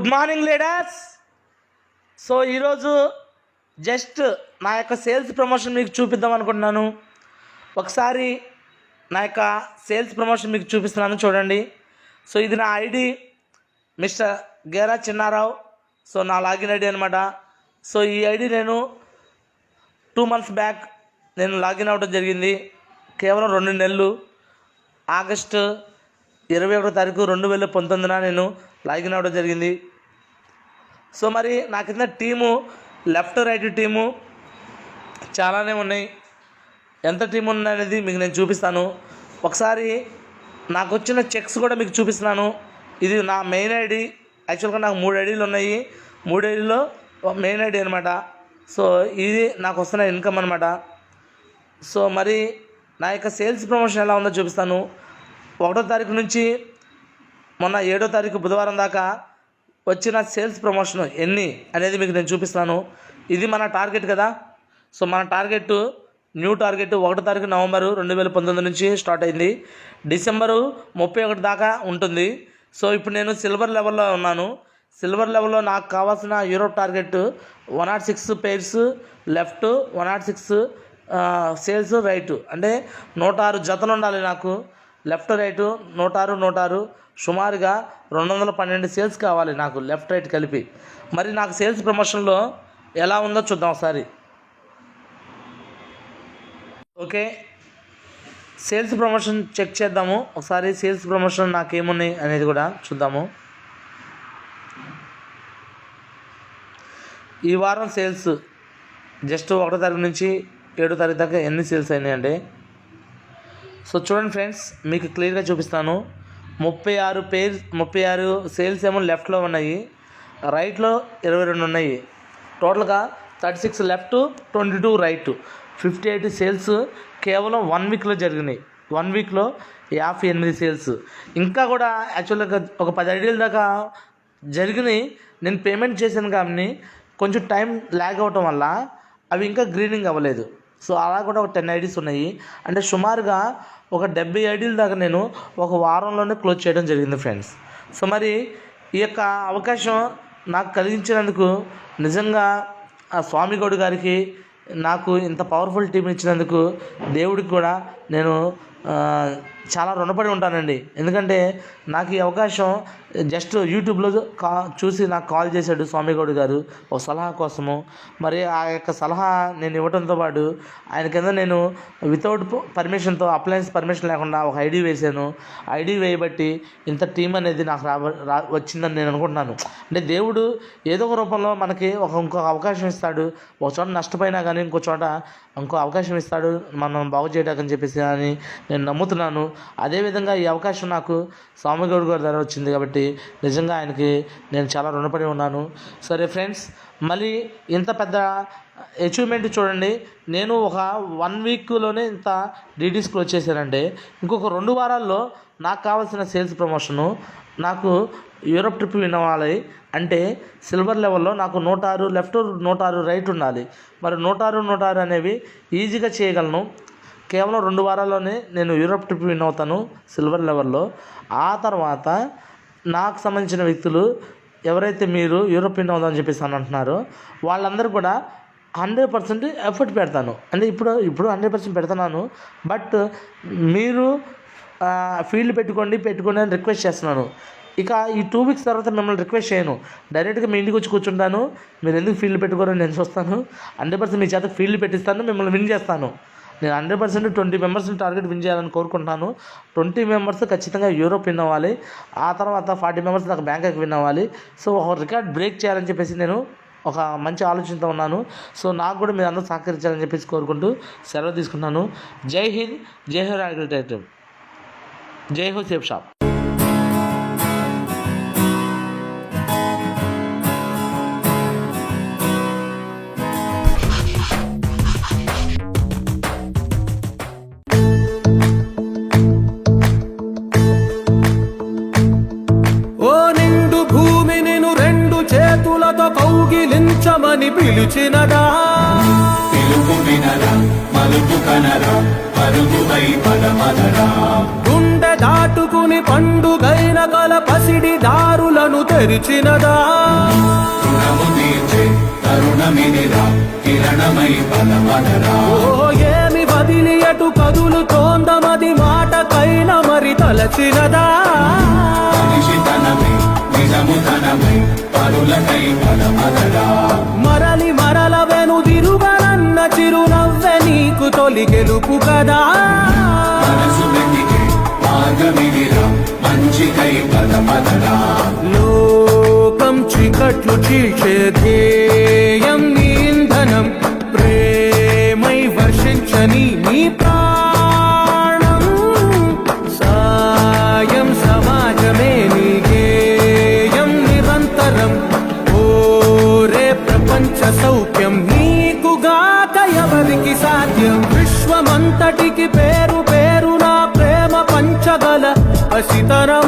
Good morning leaders. So ఈరోజు just నా యొక్క సేల్స్ ప్రమోషన్ మీకు చూపిద్దాం అనుకుంటున్నాను. ఒకసారి నా యొక్క సేల్స్ ప్రమోషన్ మీకు చూపిస్తున్నాను చూడండి. సో ఇది నా ID mister Gera Chinnarao. So నా లాగిన్ ఐడి అనమాట సో ఈ ఐడి నేను టూ మంత్స్ బ్యాక్ నేను లాగిన్ అవ్వడం జరిగింది. కేవలం రెండు నెలలు. ఆగస్టు ఇరవై ఒకటో తారీఖు రెండు వేల పంతొమ్మిదిన నేను లాగిన్ అవ్వడం జరిగింది. సో మరి నా కింద టీము లెఫ్ట్ రైట్ టీము చాలానే ఉన్నాయి. ఎంత టీం అనేది మీకు నేను చూపిస్తాను. ఒకసారి నాకు వచ్చిన చెక్స్ కూడా మీకు చూపిస్తున్నాను. ఇది నా మెయిన్ ఐడి. యాక్చువల్గా నాకు మూడు ఐడీలు ఉన్నాయి. మూడు ఐడీలో మెయిన్ ఐడి అనమాట సో ఇది నాకు వస్తున్న ఇన్కమ్ అనమాట సో మరి నా యొక్క సేల్స్ ప్రమోషన్ ఎలా ఉందో చూపిస్తాను. ఒకటో తారీఖు నుంచి మొన్న ఏడో తారీఖు బుధవారం దాకా వచ్చిన సేల్స్ ప్రమోషన్ ఎన్ని అనేది మీకు నేను చూపిస్తాను ఇది మన టార్గెట్ కదా. సో మన టార్గెట్ న్యూ టార్గెట్ ఒకటో తారీఖు నవంబరు రెండు వేల పంతొమ్మిది నుంచి స్టార్ట్ అయింది. డిసెంబరు ముప్పై ఒకటి దాకా ఉంటుంది. సో ఇప్పుడు నేను సిల్వర్ లెవెల్లో ఉన్నాను. సిల్వర్ లెవెల్లో నాకు కావాల్సిన Europe target one naught six pairs left one naught six sales right అంటే నూట ఆరు జతలు ఉండాలి నాకు. లెఫ్ట్ రైటు నూట ఆరు నూట ఆరు సుమారుగా రెండు వందల పన్నెండు సేల్స్ కావాలి నాకు లెఫ్ట్ రైట్ కలిపి. మరి నాకు సేల్స్ ప్రమోషన్లో ఎలా ఉందో చూద్దాం ఒకసారి. ఓకే సేల్స్ ప్రమోషన్ చెక్ చేద్దాము. ఒకసారి సేల్స్ ప్రమోషన్ నాకేమున్నాయి అనేది కూడా చూద్దాము. ఈ వారం సేల్స్ జస్ట్ ఒకటో తారీఖు నుంచి ఏడో తారీఖు దాకా ఎన్ని సేల్స్ అయినాయండి? సో చూడండి ఫ్రెండ్స్ మీకు క్లియర్గా చూపిస్తాను. ముప్పై ఆరు పేర్ ముప్పై ఆరు సేల్స్ ఏమో లెఫ్ట్లో ఉన్నాయి. రైట్లో ఇరవై రెండు ఉన్నాయి. టోటల్గా thirty six left twenty two right fifty eight sales కేవలం వన్ వీక్లో జరిగినాయి వన్ వీక్లో యాభై ఎనిమిది సేల్స్ ఇంకా కూడా యాక్చువల్గా ఒక పది ఐడియల దాకా జరిగినాయి. నేను పేమెంట్ చేశాను కానీ కొంచెం టైం ల్యాగ్ అవ్వటం వల్ల అవి ఇంకా గ్రీనింగ్ అవ్వలేదు. సో అలా కూడా ఒక టెన్ ఐడీస్ ఉన్నాయి. అంటే సుమారుగా ఒక డెబ్బై ఐడీల దాకా నేను ఒక వారంలోనే క్లోజ్ చేయడం జరిగింది ఫ్రెండ్స్. సో మరి ఈ యొక్క అవకాశం నాకు కలిగించినందుకు నిజంగా ఆ స్వామి గౌడ్ గారికి నాకు ఇంత పవర్ఫుల్ టీం ఇచ్చినందుకు దేవుడికి కూడా నేను చాలా రుణపడి ఉంటానండి. ఎందుకంటే నాకు ఈ అవకాశం జస్ట్ యూట్యూబ్లో కా చూసి నాకు కాల్ చేశాడు స్వామిగౌడ్ గారు ఒక సలహా కోసము. మరి ఆ యొక్క సలహా నేను ఇవ్వడంతో పాటు ఆయన కింద నేను వితౌట్ పర్మిషన్తో అప్లయన్స్ పర్మిషన్ లేకుండా ఒక ఐడి వేశాను. ఐడి వేయబట్టి ఇంత టీం అనేది నాకు రా రా వచ్చిందని నేను అనుకుంటున్నాను. అంటే దేవుడు ఏదో ఒక రూపంలో మనకి ఒక ఇంకొక అవకాశం ఇస్తాడు. ఒక చోట నష్టపోయినా కానీ ఇంకో చోట ఇంకో అవకాశం ఇస్తాడు. మనం బాగు చేయడానికి చెప్పేసి అని నేను నమ్ముతున్నాను. అదేవిధంగా ఈ అవకాశం నాకు స్వామిగౌడ్ గారి ద్వారా వచ్చింది కాబట్టి నిజంగా ఆయనకి నేను చాలా రుణపడి ఉన్నాను. సరే ఫ్రెండ్స్ మళ్ళీ ఇంత పెద్ద అచీవ్మెంట్ చూడండి. నేను ఒక వన్ వీక్లోనే ఇంత డీడీస్కి వచ్చేసానంటే ఇంకొక రెండు వారాల్లో నాకు కావాల్సిన సేల్స్ ప్రమోషను నాకు యూరప్ ట్రిప్ వినవాలి అంటే సిల్వర్ లెవెల్లో నాకు నూట ఆరు లెఫ్ట్ నూట ఆరు రైట్ ఉండాలి. మరి నూట ఆరు నూట ఆరు అనేవి ఈజీగా చేయగలను. కేవలం రెండు వారాల్లోనే నేను యూరప్ ట్రిప్ విన్ అవుతాను సిల్వర్ లెవెల్లో ఆ తర్వాత నాకు సంబంధించిన వ్యక్తులు ఎవరైతే మీరు యూరోప్ విన్ అవుదామని చెప్పేసి అని అంటున్నారో వాళ్ళందరూ కూడా హండ్రెడ్ పర్సెంట్ ఎఫర్ట్ పెడతాను. అంటే ఇప్పుడు ఇప్పుడు హండ్రెడ్ పర్సెంట్ పెడుతున్నాను బట్ మీరు ఫీల్డ్ పెట్టుకోండి పెట్టుకోండి అని రిక్వెస్ట్ చేస్తున్నాను. ఇక ఈ టూ వీక్స్ తర్వాత మిమ్మల్ని రిక్వెస్ట్ చేయను. డైరెక్ట్గా మీ ఇంటికి వచ్చి కూర్చుంటాను. మీరు ఎందుకు ఫీల్డ్ పెట్టుకోరని నేను చూస్తాను. హండ్రెడ్ పర్సెంట్ మీ చేత ఫీల్డ్ పెట్టిస్తాను మిమ్మల్ని విన్ చేస్తాను. నేను హండ్రెడ్ పర్సెంట్ ట్వంటీ మెంబర్స్ని టార్గెట్ విన్ చేయాలని కోరుకుంటున్నాను. ట్వంటీ మెంబర్స్ ఖచ్చితంగా యూరోప్ విన్ అవ్వాలి. ఆ తర్వాత ఫార్టీ మెంబర్స్ నాకు బ్యాంకాక్ విన్ అవ్వాలి. సో ఒక రికార్డ్ బ్రేక్ చేయాలని చెప్పేసి నేను ఒక మంచి ఆలోచనతో ఉన్నాను. సో నాకు కూడా మీరు అందరూ సహకరించాలని చెప్పేసి కోరుకుంటూ సెలవు తీసుకుంటున్నాను. జై హింద్ జై హో అగ్రిటేటివ్ జై హో సేఫ్ షాప్. కౌగిలించమని పిలిచినదా? పిలుపు వినరా మలుపు కనరా పరుగుపై పదమదరా గుండె దాటుకుని పండుగైన గల పసిడి దారులను తెరిచినదా? రుణము తీర్చే తరుణమిదిరా కిరణమై బలమదరా ఓ ఏమి వదిలి అటు కదులుతోందమది మాటకైన మరి తలచినదా? మరలి మరల వెనుదిరుగనన్న చిరునవ్వె నీకు తొలి గెలుపు కదా. మనసు వెతికే మార్గమిదిరా మంచికై బలమదరా లోకం చీకట్లు చీల్చే ధ్యేయం నీ ఇంధనం ప్రేమై వర్షించని అంతటికి పేరు పేరు నా ప్రేమ పంచగల అసితరమా